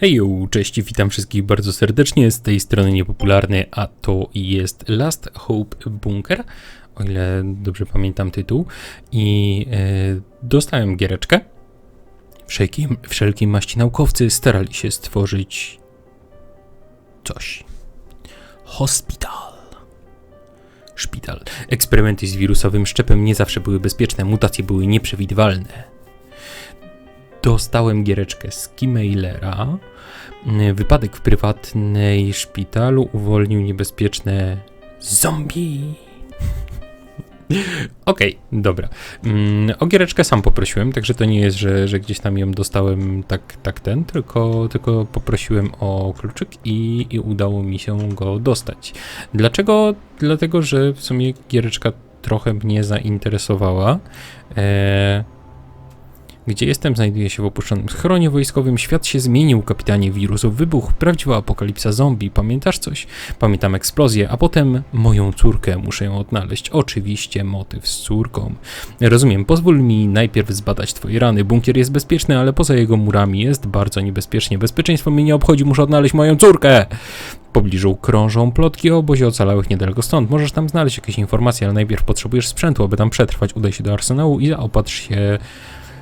Hejo, cześć, witam wszystkich bardzo serdecznie, z tej strony niepopularny, a to jest Last Hope Bunker, o ile dobrze pamiętam tytuł, i e, dostałem giereczkę. Wszelkie, wszelkiej maści naukowcy starali się stworzyć coś. Hospital. Szpital. Eksperymenty z wirusowym szczepem nie zawsze były bezpieczne, mutacje były nieprzewidywalne dostałem giereczkę z Keymailera. Wypadek w prywatnej szpitalu uwolnił niebezpieczne zombie. Okej, okay, dobra. Mm, o giereczkę sam poprosiłem, także to nie jest, że, że gdzieś tam ją dostałem tak, tak ten, tylko, tylko poprosiłem o kluczyk i, i udało mi się go dostać. Dlaczego? Dlatego, że w sumie giereczka trochę mnie zainteresowała. Eee, gdzie jestem, znajduję się w opuszczonym schronie wojskowym. Świat się zmienił, kapitanie wirusów wybuch, prawdziwa apokalipsa zombie. Pamiętasz coś? Pamiętam eksplozję, a potem moją córkę. Muszę ją odnaleźć. Oczywiście motyw z córką. Rozumiem, pozwól mi najpierw zbadać twoje rany. Bunkier jest bezpieczny, ale poza jego murami jest bardzo niebezpiecznie. Bezpieczeństwo mnie nie obchodzi, muszę odnaleźć moją córkę! W pobliżu krążą plotki o obozie ocalałych niedaleko stąd. Możesz tam znaleźć jakieś informacje, ale najpierw potrzebujesz sprzętu, aby tam przetrwać. Udaj się do arsenału i zaopatrz się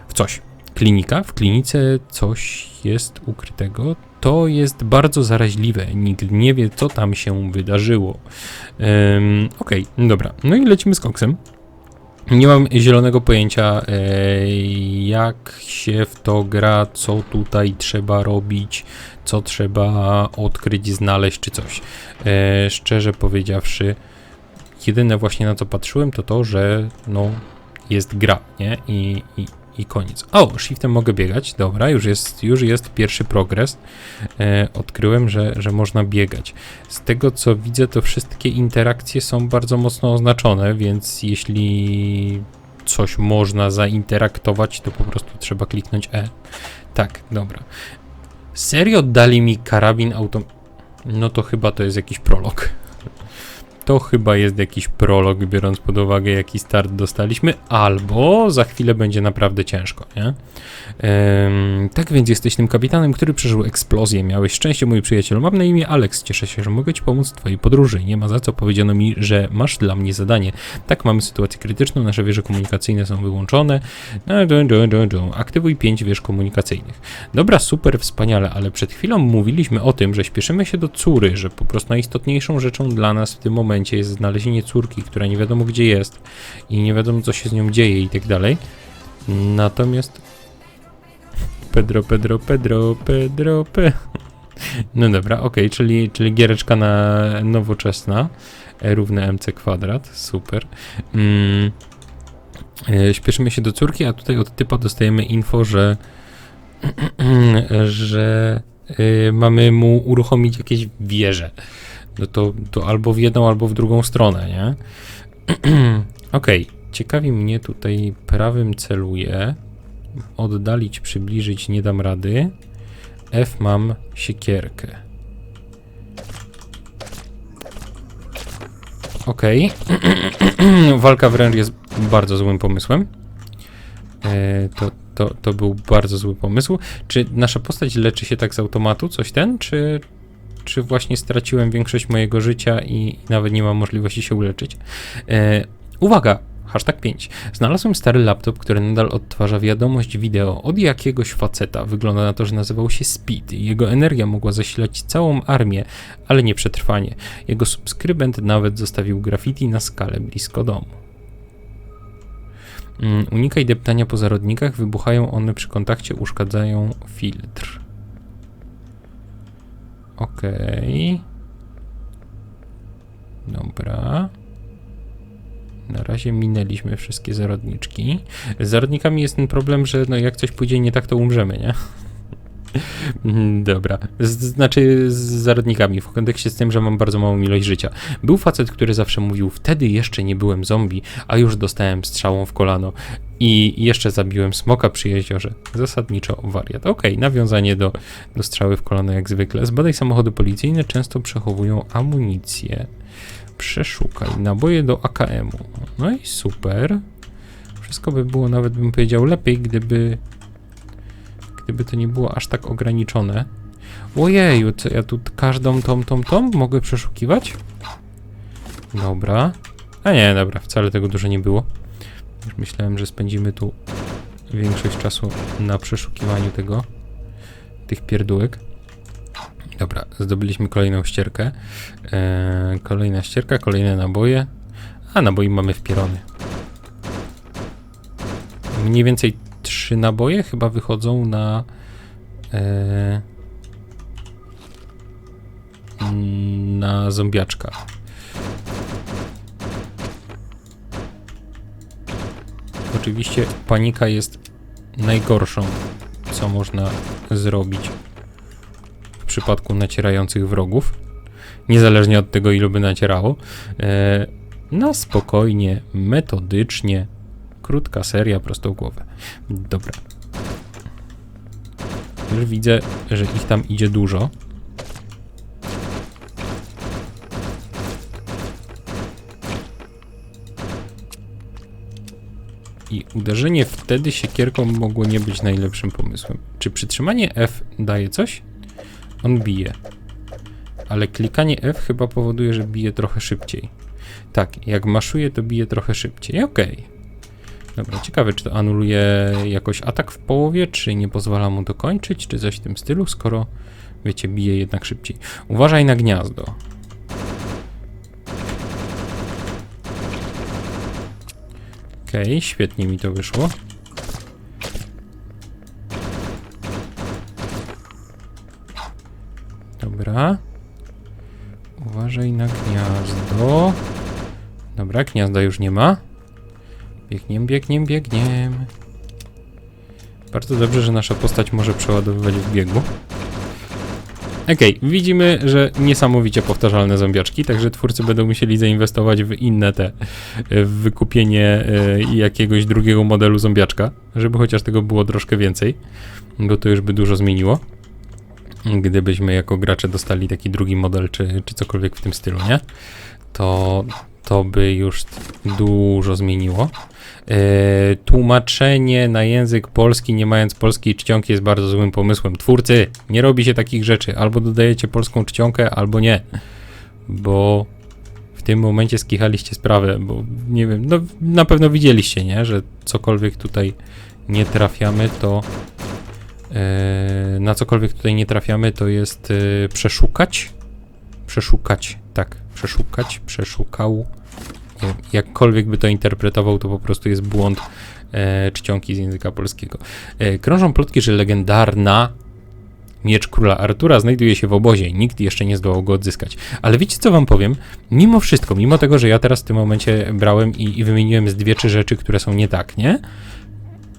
w coś. Klinika, w klinice coś jest ukrytego. To jest bardzo zaraźliwe. Nikt nie wie, co tam się wydarzyło. Um, Okej, okay, dobra. No i lecimy z koksem. Nie mam zielonego pojęcia, e, jak się w to gra, co tutaj trzeba robić, co trzeba odkryć, znaleźć czy coś. E, szczerze powiedziawszy, jedyne właśnie na co patrzyłem, to to, że no jest gra, nie? I, i, i koniec. O, shiftem mogę biegać, dobra, już jest, już jest pierwszy progres. E, odkryłem, że, że można biegać. Z tego co widzę, to wszystkie interakcje są bardzo mocno oznaczone, więc jeśli coś można zainteraktować, to po prostu trzeba kliknąć E. Tak, dobra. Serio dali mi karabin auto... No to chyba to jest jakiś prolog. To chyba jest jakiś prolog, biorąc pod uwagę, jaki start dostaliśmy, albo za chwilę będzie naprawdę ciężko, nie? tak więc jesteś tym kapitanem, który przeżył eksplozję. Miałeś szczęście, mój przyjacielu. Mam na imię Alex. Cieszę się, że mogę ci pomóc w twojej podróży. Nie ma za co. Powiedziano mi, że masz dla mnie zadanie. Tak, mamy sytuację krytyczną. Nasze wieże komunikacyjne są wyłączone. No, Aktywuj pięć wież komunikacyjnych. Dobra, super, wspaniale, ale przed chwilą mówiliśmy o tym, że śpieszymy się do córy, że po prostu najistotniejszą rzeczą dla nas w tym momencie momencie jest znalezienie córki, która nie wiadomo gdzie jest i nie wiadomo co się z nią dzieje i tak dalej. Natomiast Pedro, Pedro, Pedro, Pedro, Pe. No dobra, ok, czyli, czyli giereczka na nowoczesna, e równe mc kwadrat, super. Mm, e, śpieszymy się do córki, a tutaj od typa dostajemy info, że że y, mamy mu uruchomić jakieś wieże no to, to albo w jedną, albo w drugą stronę, nie? Okej, okay. ciekawi mnie tutaj prawym celuję. Oddalić, przybliżyć nie dam rady. F mam siekierkę. Okej. Okay. Walka wręcz jest bardzo złym pomysłem. E, to, to, to był bardzo zły pomysł. Czy nasza postać leczy się tak z automatu, coś ten, czy, czy właśnie straciłem większość mojego życia i nawet nie mam możliwości się uleczyć. E, uwaga! Hashtag 5. Znalazłem stary laptop, który nadal odtwarza wiadomość wideo od jakiegoś faceta. Wygląda na to, że nazywał się Speed. Jego energia mogła zasilać całą armię, ale nie przetrwanie. Jego subskrybent nawet zostawił graffiti na skalę blisko domu. Mm, unikaj deptania po zarodnikach, wybuchają one przy kontakcie, uszkadzają filtr. Okej. Okay. Dobra. Na razie minęliśmy wszystkie zarodniczki. Z zarodnikami jest ten problem, że no jak coś pójdzie nie tak, to umrzemy, nie? Mhm, dobra. Z, znaczy z zarodnikami, w kontekście z tym, że mam bardzo małą ilość życia. Był facet, który zawsze mówił, wtedy jeszcze nie byłem zombie, a już dostałem strzałą w kolano. I jeszcze zabiłem smoka przy jeziorze. Zasadniczo wariat. Okej, okay, nawiązanie do, do strzały w kolano jak zwykle. Zbadaj samochody policyjne, często przechowują amunicję. Przeszukaj. Naboje do AKM-u. No i super. Wszystko by było nawet bym powiedział lepiej, gdyby gdyby to nie było aż tak ograniczone. Ojeju, co ja tu każdą tą, tą, tą mogę przeszukiwać? Dobra. A nie, dobra, wcale tego dużo nie było. Już myślałem, że spędzimy tu większość czasu na przeszukiwaniu tego, tych pierdółek. Dobra, zdobyliśmy kolejną ścierkę. Eee, kolejna ścierka, kolejne naboje. A, naboi mamy wpierony. Mniej więcej trzy naboje chyba wychodzą na... eee, na zombiaczka. Oczywiście panika jest najgorszą, co można zrobić w przypadku nacierających wrogów. Niezależnie od tego, ilu by nacierało. E, na spokojnie, metodycznie, krótka seria, prosto w głowę. Dobra. Już widzę, że ich tam idzie dużo. I uderzenie wtedy siekierką mogło nie być najlepszym pomysłem. Czy przytrzymanie F daje coś? On bije. Ale klikanie F chyba powoduje, że bije trochę szybciej. Tak, jak maszuje, to bije trochę szybciej. Okej. Dobra, ciekawe, czy to anuluje jakoś atak w połowie, czy nie pozwala mu dokończyć, czy coś w tym stylu, skoro, wiecie, bije jednak szybciej. Uważaj na gniazdo. Okej, świetnie mi to wyszło. Dobra. Uważaj na gniazdo. Dobra, gniazda już nie ma. Biegniemy, biegniemy, biegniemy. Bardzo dobrze, że nasza postać może przeładowywać w biegu. Okej, widzimy, że niesamowicie powtarzalne zombiaczki, także twórcy będą musieli zainwestować w inne te, w wykupienie e, jakiegoś drugiego modelu zombiaczka, żeby chociaż tego było troszkę więcej, bo to już by dużo zmieniło. Gdybyśmy jako gracze dostali taki drugi model, czy, czy cokolwiek w tym stylu, nie? To, to by już dużo zmieniło. E, tłumaczenie na język polski, nie mając polskiej czcionki, jest bardzo złym pomysłem. Twórcy, nie robi się takich rzeczy. Albo dodajecie polską czcionkę, albo nie. Bo w tym momencie skichaliście sprawę, bo nie wiem, no na pewno widzieliście, nie? Że cokolwiek tutaj nie trafiamy, to e, na cokolwiek tutaj nie trafiamy, to jest e, przeszukać. Przeszukać, tak, przeszukać, przeszukał. Jakkolwiek by to interpretował, to po prostu jest błąd e, czcionki z języka polskiego. E, krążą plotki, że legendarna miecz króla Artura znajduje się w obozie i nikt jeszcze nie zdołał go odzyskać. Ale wiecie co wam powiem? Mimo wszystko, mimo tego, że ja teraz w tym momencie brałem i, i wymieniłem z dwie, trzy rzeczy, które są nie tak, nie?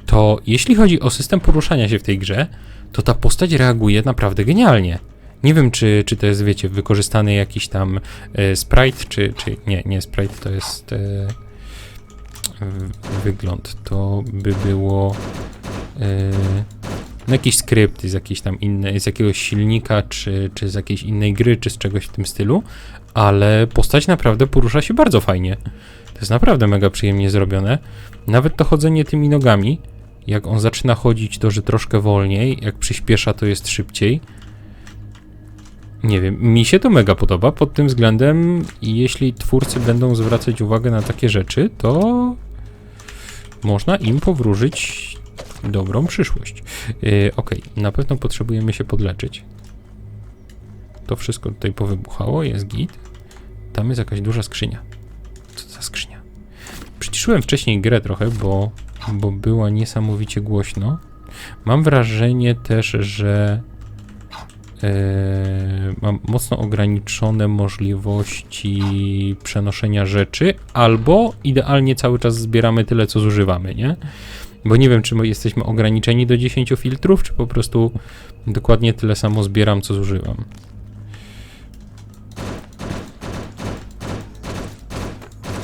To jeśli chodzi o system poruszania się w tej grze, to ta postać reaguje naprawdę genialnie. Nie wiem, czy, czy to jest, wiecie, wykorzystany jakiś tam e, sprite, czy, czy nie, nie sprite, to jest e, wygląd. To by było e, no jakiś skrypt z jakiejś tam innej, z jakiegoś silnika, czy, czy z jakiejś innej gry, czy z czegoś w tym stylu, ale postać naprawdę porusza się bardzo fajnie. To jest naprawdę mega przyjemnie zrobione. Nawet to chodzenie tymi nogami, jak on zaczyna chodzić, to że troszkę wolniej, jak przyspiesza, to jest szybciej. Nie wiem, mi się to mega podoba pod tym względem jeśli twórcy będą zwracać uwagę na takie rzeczy, to można im powróżyć dobrą przyszłość. Yy, Okej, na pewno potrzebujemy się podleczyć. To wszystko tutaj powybuchało, jest git. Tam jest jakaś duża skrzynia. Co za skrzynia? Przyciszyłem wcześniej grę trochę, bo, bo była niesamowicie głośno. Mam wrażenie też, że mam mocno ograniczone możliwości przenoszenia rzeczy, albo idealnie cały czas zbieramy tyle, co zużywamy, nie? Bo nie wiem, czy my jesteśmy ograniczeni do 10 filtrów, czy po prostu dokładnie tyle samo zbieram, co zużywam.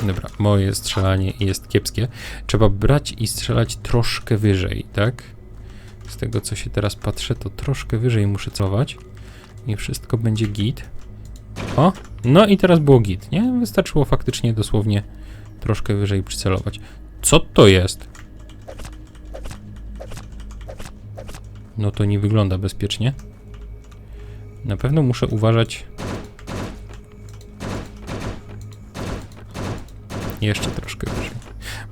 Dobra, moje strzelanie jest kiepskie. Trzeba brać i strzelać troszkę wyżej, tak? Z tego co się teraz patrzę, to troszkę wyżej muszę celować. I wszystko będzie git. O, no i teraz było git, nie? Wystarczyło faktycznie dosłownie troszkę wyżej przycelować. Co to jest? No to nie wygląda bezpiecznie. Na pewno muszę uważać. Jeszcze troszkę wyżej.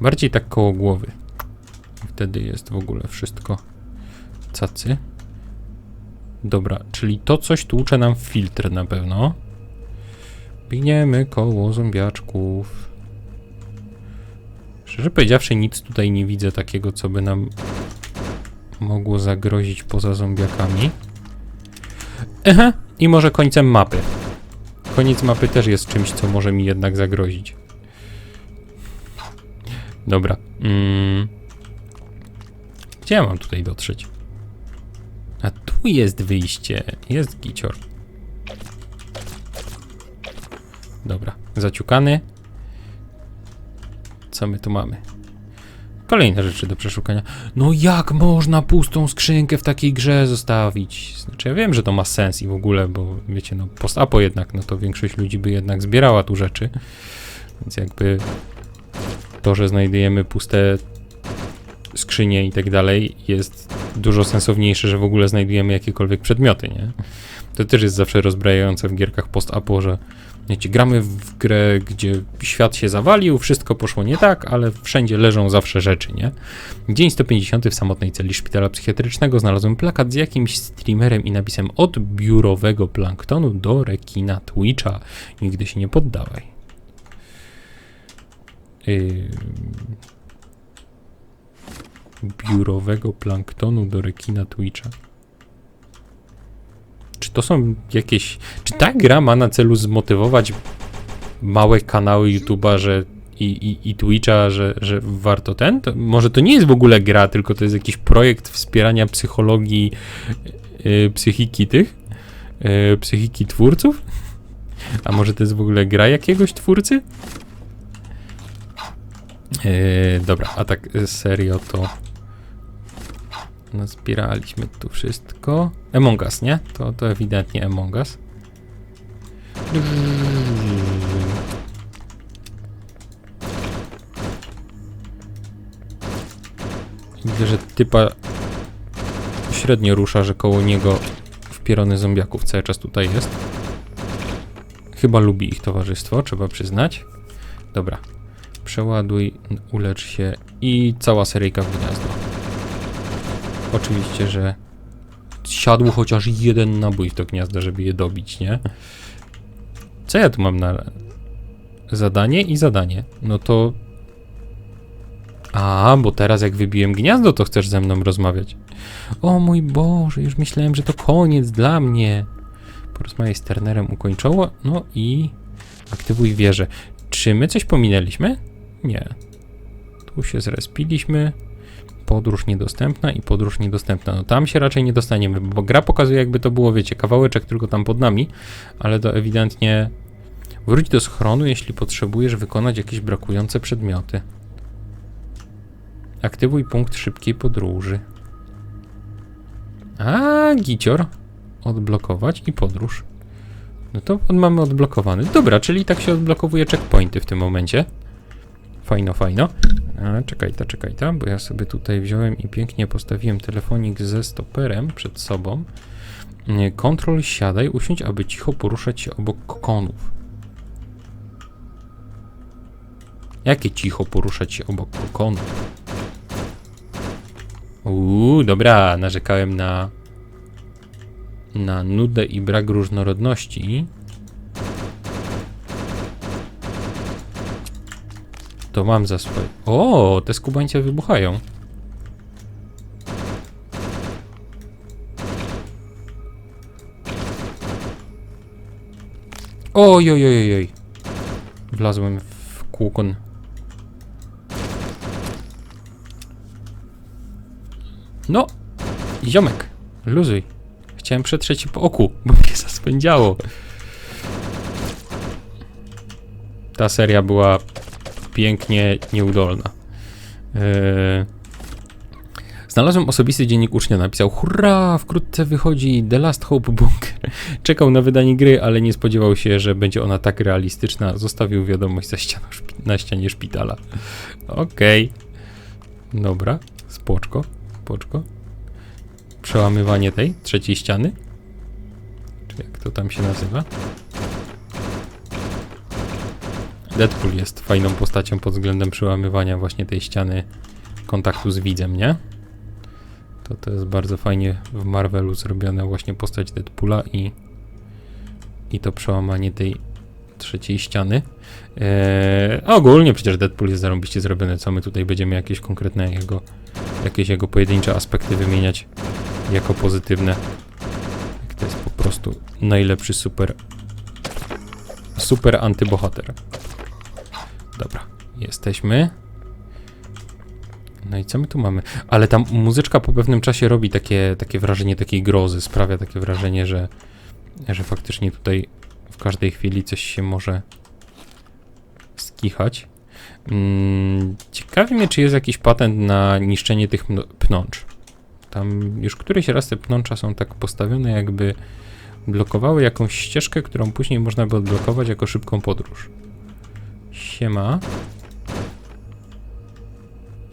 Bardziej tak koło głowy. Wtedy jest w ogóle wszystko cacy. Dobra, czyli to coś tłucze nam filtr na pewno. Biegniemy koło zombiaczków. Szczerze powiedziawszy, nic tutaj nie widzę takiego, co by nam mogło zagrozić poza zombiakami. Aha, i może końcem mapy. Koniec mapy też jest czymś, co może mi jednak zagrozić. Dobra. Mm. Gdzie ja mam tutaj dotrzeć? Tu jest wyjście. Jest gicior. Dobra, zaciukany. Co my tu mamy? Kolejne rzeczy do przeszukania. No jak można pustą skrzynkę w takiej grze zostawić? Znaczy ja wiem, że to ma sens i w ogóle, bo wiecie, no post-apo jednak, no to większość ludzi by jednak zbierała tu rzeczy. Więc jakby to, że znajdujemy puste skrzynie i tak dalej jest dużo sensowniejsze, że w ogóle znajdujemy jakiekolwiek przedmioty, nie? To też jest zawsze rozbrajające w gierkach post-apo, że wiecie, gramy w grę, gdzie świat się zawalił, wszystko poszło nie tak, ale wszędzie leżą zawsze rzeczy, nie? Dzień 150 w samotnej celi szpitala psychiatrycznego znalazłem plakat z jakimś streamerem i napisem od biurowego planktonu do rekina Twitcha. Nigdy się nie poddawaj. Yy... Biurowego planktonu do rekina Twitcha. Czy to są jakieś. Czy ta gra ma na celu zmotywować małe kanały YouTube'a, że i, i, i Twitcha, że, że warto ten? To może to nie jest w ogóle gra, tylko to jest jakiś projekt wspierania psychologii, yy, psychiki tych, yy, psychiki twórców? A może to jest w ogóle gra jakiegoś twórcy? Yy, dobra, a tak serio to no zbieraliśmy tu wszystko. Among Us, nie? To, to ewidentnie Among Us. Widzę, że typa średnio rusza, że koło niego wpierony zombiaków cały czas tutaj jest. Chyba lubi ich towarzystwo, trzeba przyznać. Dobra. Przeładuj, ulecz się i cała seryjka w gniazdo. Oczywiście, że siadł chociaż jeden nabój w to gniazdo, żeby je dobić, nie? Co ja tu mam na zadanie i zadanie? No to... A, bo teraz jak wybiłem gniazdo, to chcesz ze mną rozmawiać. O mój Boże, już myślałem, że to koniec dla mnie. Porozmawiaj z Turnerem ukończoło, no i aktywuj wieżę. Czy my coś pominęliśmy? Nie. Tu się zrespiliśmy podróż niedostępna i podróż niedostępna. No tam się raczej nie dostaniemy, bo gra pokazuje jakby to było, wiecie, kawałeczek tylko tam pod nami, ale to ewidentnie wróć do schronu, jeśli potrzebujesz wykonać jakieś brakujące przedmioty. Aktywuj punkt szybkiej podróży. A, gicior. Odblokować i podróż. No to mamy odblokowany. Dobra, czyli tak się odblokowuje checkpointy w tym momencie. Fajno, fajno. A, czekaj ta, czekaj ta, bo ja sobie tutaj wziąłem i pięknie postawiłem telefonik ze stoperem przed sobą. Nie, Kontrol siadaj, usiądź, aby cicho poruszać się obok kokonów. Jakie cicho poruszać się obok kokonów? Uuu, dobra, narzekałem na na nudę i brak różnorodności. To mam za swoje. O, te skubańce wybuchają. Oj, oj, oj, oj. Wlazłem w kółkon. No, ziomek, luzuj. Chciałem przetrzeć po oku, bo mnie zaspędziało. Ta seria była pięknie nieudolna. Yy... Znalazłem osobisty dziennik ucznia, napisał Hurra, wkrótce wychodzi The Last Hope Bunker. Czekał na wydanie gry, ale nie spodziewał się, że będzie ona tak realistyczna. Zostawił wiadomość za ścianą, na ścianie szpitala. Okej. Okay. Dobra, spoczko, spoczko. Przełamywanie tej trzeciej ściany. czy jak to tam się nazywa. Deadpool jest fajną postacią pod względem przełamywania właśnie tej ściany kontaktu z widzem, nie? To to jest bardzo fajnie w Marvelu zrobione właśnie postać Deadpoola i i to przełamanie tej trzeciej ściany. Eee, ogólnie przecież Deadpool jest zarąbiście zrobiony, co my tutaj będziemy jakieś konkretne jego, jakieś jego pojedyncze aspekty wymieniać jako pozytywne. Jak To jest po prostu najlepszy super super antybohater. Jesteśmy. No i co my tu mamy? Ale ta muzyczka po pewnym czasie robi takie, takie wrażenie takiej grozy, sprawia takie wrażenie, że, że faktycznie tutaj w każdej chwili coś się może skichać. Mm, ciekawi mnie, czy jest jakiś patent na niszczenie tych pnącz. Tam już któryś raz te pnącza są tak postawione, jakby blokowały jakąś ścieżkę, którą później można by odblokować jako szybką podróż. Siema.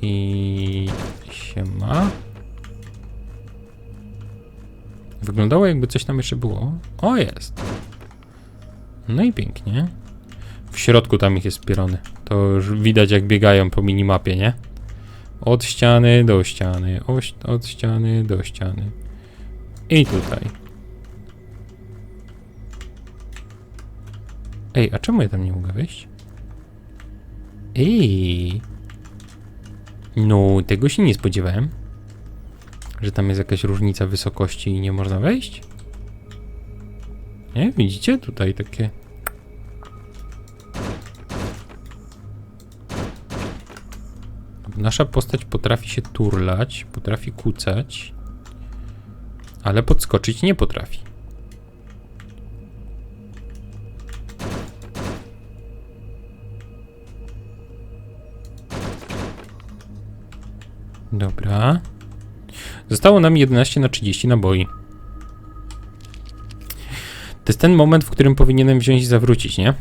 I siema. Wyglądało jakby coś tam jeszcze było. O, jest. No i pięknie. W środku tam ich jest pierony. To już widać jak biegają po minimapie, nie? Od ściany do ściany, od ściany do ściany. I tutaj. Ej, a czemu ja tam nie mogę wejść? Ej. No, tego się nie spodziewałem. Że tam jest jakaś różnica wysokości i nie można wejść? Nie, widzicie? Tutaj takie... Nasza postać potrafi się turlać, potrafi kucać, ale podskoczyć nie potrafi. Dobra. Zostało nam 11 na 30 naboi. To jest ten moment, w którym powinienem wziąć i zawrócić, nie?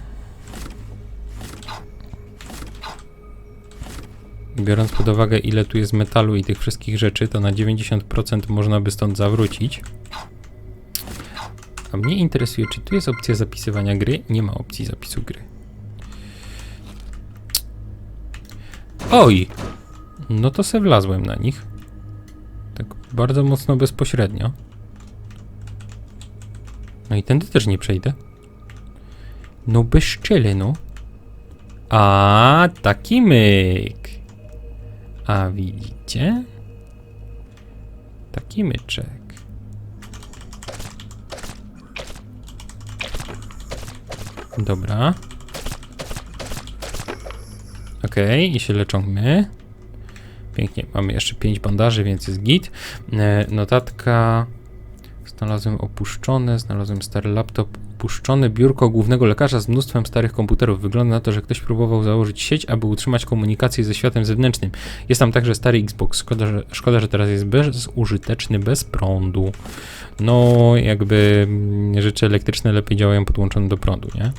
Biorąc pod uwagę, ile tu jest metalu i tych wszystkich rzeczy, to na 90% można by stąd zawrócić. A mnie interesuje, czy tu jest opcja zapisywania gry? Nie ma opcji zapisu gry. Oj! No to se wlazłem na nich. Tak bardzo mocno bezpośrednio. No i tędy też nie przejdę. No bezczelny, no. A, taki myk. A widzicie? Taki myczek. Dobra. Okej, i się leczimy. Pięknie, mamy jeszcze 5 bandaży, więc jest git. E, notatka. Znalazłem opuszczone, znalazłem stary laptop, opuszczone biurko głównego lekarza z mnóstwem starych komputerów. Wygląda na to, że ktoś próbował założyć sieć, aby utrzymać komunikację ze światem zewnętrznym. Jest tam także stary Xbox. Szkoda, że, szkoda, że teraz jest bezużyteczny, bez prądu. No, jakby mm, rzeczy elektryczne lepiej działają podłączone do prądu, nie?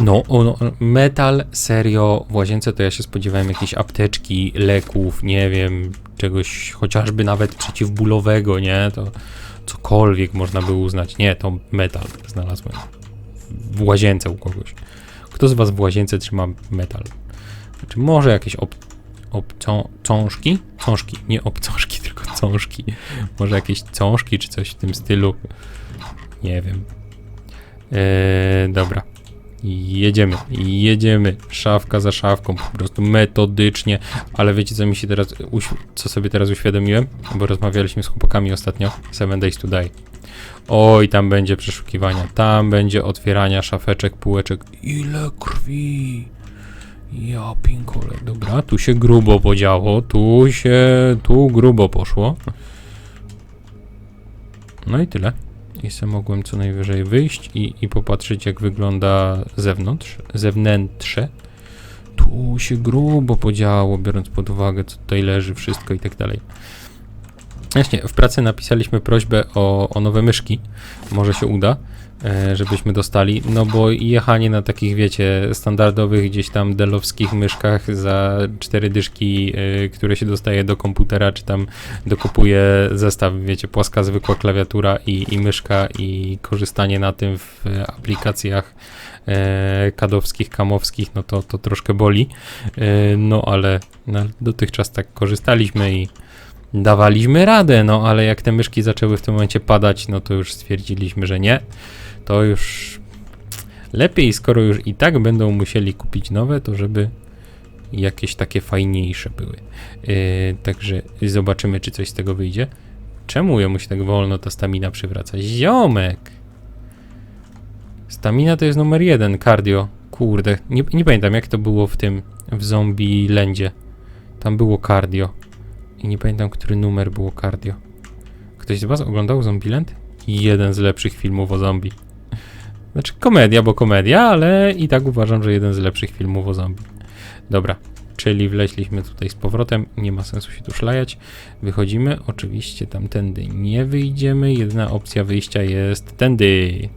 No, no, metal serio w łazience to ja się spodziewałem jakiejś apteczki, leków, nie wiem, czegoś chociażby nawet przeciwbólowego, nie? To cokolwiek można by uznać. Nie, to metal znalazłem w łazience u kogoś. Kto z was w łazience trzyma metal? Znaczy może jakieś ob, obcą, cążki? Cążki, nie obcążki, tylko cążki. Może jakieś cążki czy coś w tym stylu. Nie wiem. Eee, dobra. Jedziemy, jedziemy, szafka za szafką, po prostu metodycznie, ale wiecie co mi się teraz, co sobie teraz uświadomiłem? Bo rozmawialiśmy z chłopakami ostatnio, Seven Days to Die. Oj, tam będzie przeszukiwania, tam będzie otwierania szafeczek, półeczek. Ile krwi! Ja pinkole, dobra, tu się grubo podziało, tu się, tu grubo poszło. No i tyle. I mogłem co najwyżej wyjść i, i popatrzeć, jak wygląda zewnątrz, zewnętrze. Tu się grubo podziało, biorąc pod uwagę, co tutaj leży, wszystko i tak dalej. Właśnie, w pracy napisaliśmy prośbę o, o nowe myszki. Może się uda. E, żebyśmy dostali, no bo jechanie na takich, wiecie, standardowych gdzieś tam delowskich myszkach za cztery dyszki, e, które się dostaje do komputera, czy tam dokupuje zestaw, wiecie, płaska zwykła klawiatura i, i myszka i korzystanie na tym w aplikacjach e, kadowskich, kamowskich, no to, to troszkę boli, no ale no, dotychczas tak korzystaliśmy i dawaliśmy radę, no ale jak te myszki zaczęły w tym momencie padać, no to już stwierdziliśmy, że nie. To już lepiej, skoro już i tak będą musieli kupić nowe, to żeby jakieś takie fajniejsze były. Yy, także zobaczymy, czy coś z tego wyjdzie. Czemu jemu się tak wolno ta stamina przywraca? Ziomek! Stamina to jest numer jeden, cardio. Kurde, nie, nie pamiętam jak to było w tym, w zombie lędzie. Tam było cardio. I nie pamiętam, który numer było cardio. Ktoś z was oglądał Zombieland? Jeden z lepszych filmów o zombie. Znaczy komedia, bo komedia, ale i tak uważam, że jeden z lepszych filmów o zombie. Dobra, czyli wleźliśmy tutaj z powrotem, nie ma sensu się tu szlajać. Wychodzimy, oczywiście tamtędy nie wyjdziemy, jedyna opcja wyjścia jest tędy.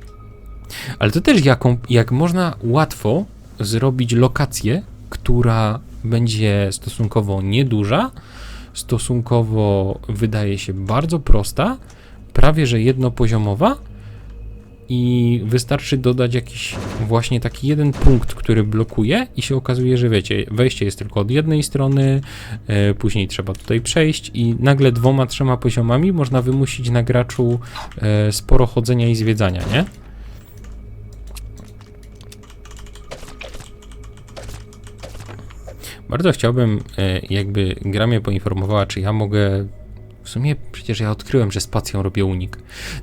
Ale to też jaką, jak można łatwo zrobić lokację, która będzie stosunkowo nieduża, stosunkowo wydaje się bardzo prosta, prawie że jednopoziomowa i wystarczy dodać jakiś właśnie taki jeden punkt, który blokuje i się okazuje, że wiecie, wejście jest tylko od jednej strony, e, później trzeba tutaj przejść i nagle dwoma, trzema poziomami można wymusić na graczu e, sporo chodzenia i zwiedzania, nie? Bardzo chciałbym, e, jakby gra mnie poinformowała, czy ja mogę. W sumie przecież ja odkryłem, że spacją robię unik.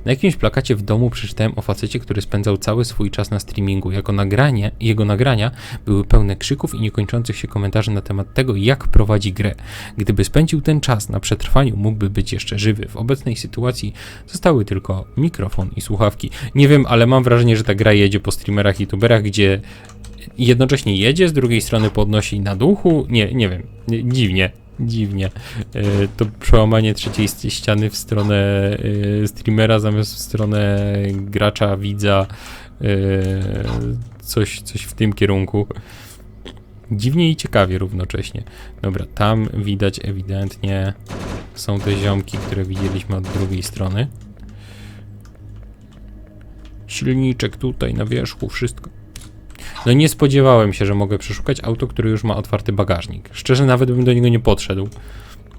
Na jakimś plakacie w domu przeczytałem o facecie, który spędzał cały swój czas na streamingu. Jako nagranie, jego nagrania były pełne krzyków i niekończących się komentarzy na temat tego, jak prowadzi grę. Gdyby spędził ten czas na przetrwaniu, mógłby być jeszcze żywy. W obecnej sytuacji zostały tylko mikrofon i słuchawki. Nie wiem, ale mam wrażenie, że ta gra jedzie po streamerach i youtuberach, gdzie jednocześnie jedzie, z drugiej strony podnosi na duchu. Nie, nie wiem, nie, dziwnie, dziwnie. E, to przełamanie trzeciej ściany w stronę e, streamera zamiast w stronę gracza, widza, e, coś, coś w tym kierunku. Dziwnie i ciekawie równocześnie. Dobra, tam widać ewidentnie są te ziomki, które widzieliśmy od drugiej strony. Silniczek tutaj na wierzchu, wszystko. No nie spodziewałem się, że mogę przeszukać auto, które już ma otwarty bagażnik. Szczerze, nawet bym do niego nie podszedł,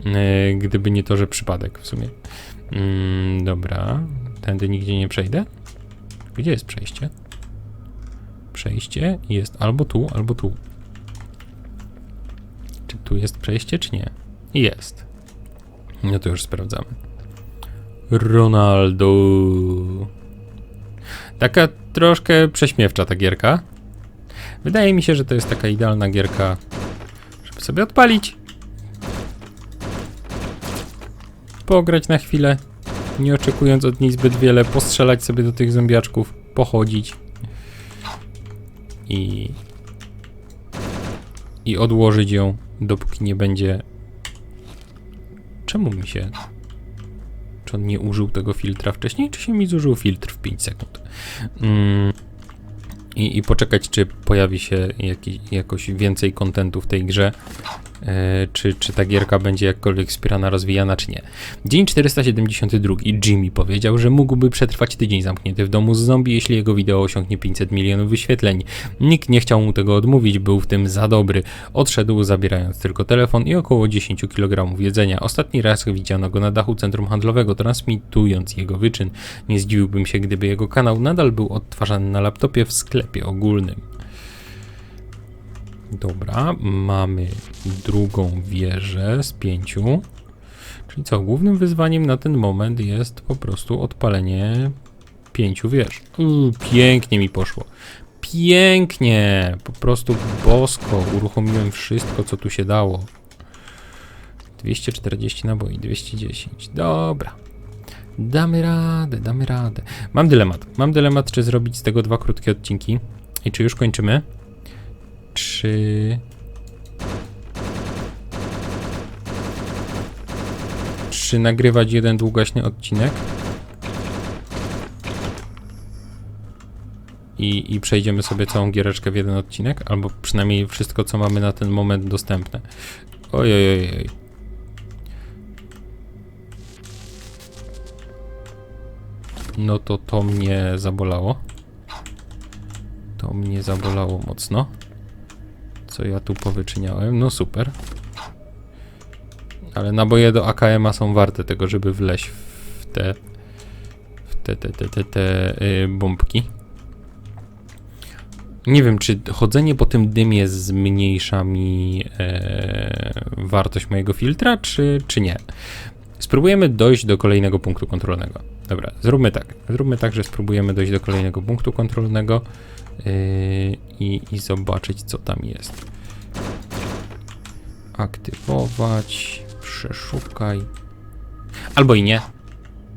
yy, gdyby nie to, że przypadek w sumie. Mm, dobra, tędy nigdzie nie przejdę. Gdzie jest przejście? Przejście jest albo tu, albo tu. Czy tu jest przejście, czy nie? Jest. No to już sprawdzamy. Ronaldo. Taka troszkę prześmiewcza ta gierka. Wydaje mi się, że to jest taka idealna gierka, żeby sobie odpalić. Pograć na chwilę, nie oczekując od niej zbyt wiele, postrzelać sobie do tych zombiaczków, pochodzić i i odłożyć ją, dopóki nie będzie. Czemu mi się. Czy on nie użył tego filtra wcześniej, czy się mi zużył filtr w 5 sekund? Mm i, i poczekać, czy pojawi się jakiś, jakoś więcej kontentu w tej grze, czy, czy ta gierka będzie jakkolwiek wspierana, rozwijana, czy nie. Dzień 472. Jimmy powiedział, że mógłby przetrwać tydzień zamknięty w domu z zombie, jeśli jego wideo osiągnie 500 milionów wyświetleń. Nikt nie chciał mu tego odmówić, był w tym za dobry. Odszedł, zabierając tylko telefon i około 10 kg jedzenia. Ostatni raz widziano go na dachu centrum handlowego, transmitując jego wyczyn. Nie zdziwiłbym się, gdyby jego kanał nadal był odtwarzany na laptopie w sklepie ogólnym. Dobra, mamy drugą wieżę z pięciu. Czyli co, głównym wyzwaniem na ten moment jest po prostu odpalenie pięciu wież. Uuu, pięknie mi poszło. Pięknie! Po prostu bosko. Uruchomiłem wszystko, co tu się dało. 240 naboi, 210. Dobra. Damy radę, damy radę. Mam dylemat. Mam dylemat, czy zrobić z tego dwa krótkie odcinki. I czy już kończymy? Czy... Czy nagrywać jeden długaśny odcinek? i, i przejdziemy sobie całą giereczkę w jeden odcinek, albo przynajmniej wszystko, co mamy na ten moment dostępne. Ojej. No to to mnie zabolało. To mnie zabolało mocno. Co ja tu powyczyniałem? No super. Ale naboje do AKM-a są warte tego, żeby wleźć w te w te, te, te, te, te y, bombki. Nie wiem, czy chodzenie po tym dymie zmniejsza mi e, wartość mojego filtra, czy, czy nie. Spróbujemy dojść do kolejnego punktu kontrolnego. Dobra, zróbmy tak. Zróbmy tak, że spróbujemy dojść do kolejnego punktu kontrolnego yy, i, i zobaczyć, co tam jest. Aktywować, przeszukaj. Albo i nie.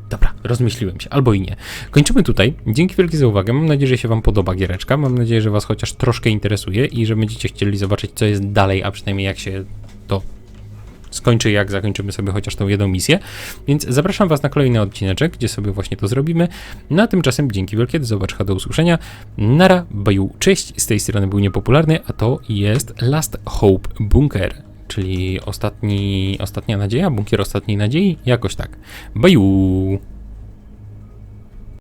Dobra, rozmyśliłem się, albo i nie. Kończymy tutaj. Dzięki wielkie za uwagę. Mam nadzieję, że się Wam podoba giereczka. Mam nadzieję, że Was chociaż troszkę interesuje i że będziecie chcieli zobaczyć, co jest dalej, a przynajmniej jak się to skończy, jak zakończymy sobie chociaż tą jedną misję. Więc zapraszam Was na kolejny odcineczek, gdzie sobie właśnie to zrobimy. Na tymczasem dzięki wielkie, do zobaczenia, do usłyszenia. Nara, baju, cześć, z tej strony był niepopularny, a to jest Last Hope Bunker, czyli ostatni, ostatnia nadzieja, bunkier ostatniej nadziei, jakoś tak. Baju!